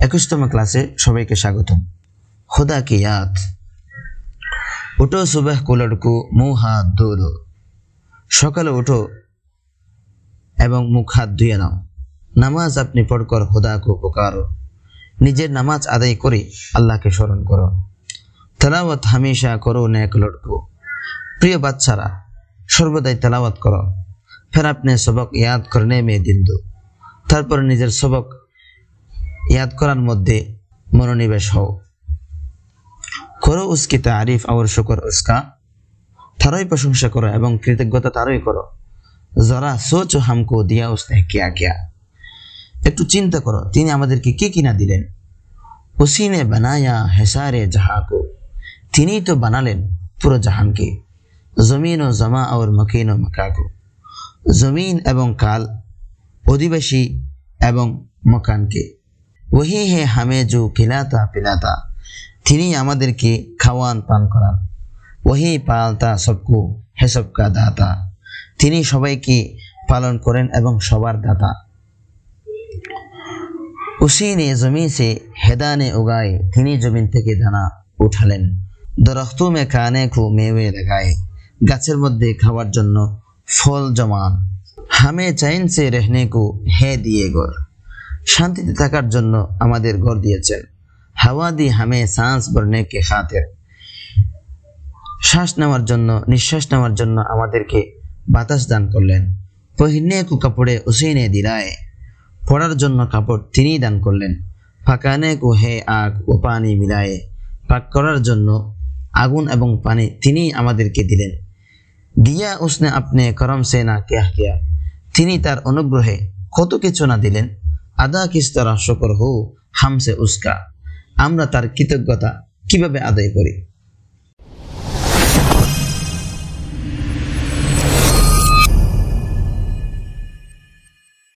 একুশতম ক্লাসে সবাইকে স্বাগতম। খুদা কি ইয়াদ? উঠো সুবেহ কুলড়কু মুখ হাত ধুলো। সকালে উঠো এবং মুখ, হাত ধুয়ে নাও। নামাজ আপনি পড়কর, খুদাকে পুকারো নিজের নামাজ আদায় করে আল্লাহকে স্মরণ করো। তেলাওয়াত হামেশা করো, নেক লড়কু। প্রিয় বাচ্চারা, সর্বদাই তেলাওয়াত করো। ফের আপনি সবক ইয়াদ করনে মে দিন দো। তারপর নিজের সবক ইয়াদ করার মধ্যে মনোনিবেশ হও। করো উসকি তারিফ আর শুকর উসকা। তারই প্রশংসা করো এবং কৃতজ্ঞতা তারই করো। জরা সোচ হামকো দিয়া উসনে কিয়া কিয়া। একটু চিন্তা করো, তিনি আমাদেরকে কি কিনা দিলেন? উসিনে বানায়া হেসারে জাহাকো। তিনিই তো বানালেন পুরো জাহানকে। জমিন ও জমা और মকিন ও মকাকো। জমিন এবং কাল অধিবাসী এবং মকানকে। ওহি হে হামে জু খিলাতা পিলাতা, তিনি আমাদেরকে খাওয়ান, পান করান। ওহি পালতা সবকু, হে সবকা দাতা, তিনি সবাইকে পালন করেন এবং সবার দাতা। উসিনে জমি সে হেদানে উগায়ে, তিনি জমিন থেকে দানা উঠালেন। দরখতু মে কানে খু মেওয়ে লাগায়ে, গাছের মধ্যে খাওয়ার জন্য ফল জমান। হামে চাইন সে রেহনে কু হে দিয়ে গড় শান্তিতে থাকার জন্য আমাদের ঘর দিয়েছেন। হাওয়া দি হামে সাঁস ভরনে কে খাতের। শ্বাস নেওয়ার জন্য, নিঃশ্বাস নেওয়ার জন্য আমাদেরকে বাতাস দান করলেন। পহিনে কু কাপড়ে উসিনে দিলায়। পড়ার জন্য কাপড় তিনিই দান করলেন। ফাঁকানে কু হে আগ ও পানি মিলায়ে। পাক করার জন্য আগুন এবং পানি তিনিই আমাদেরকে দিলেন। দিয়া উসনে আপনি করম সে না কেয়া কেয়া তিনি তার অনুগ্রহে কত কিছু না দিলেন। আদা কিস তারা শকর হো হামসে উস্কা। আমরা তার কৃতজ্ঞতা কীভাবে আদায় করি?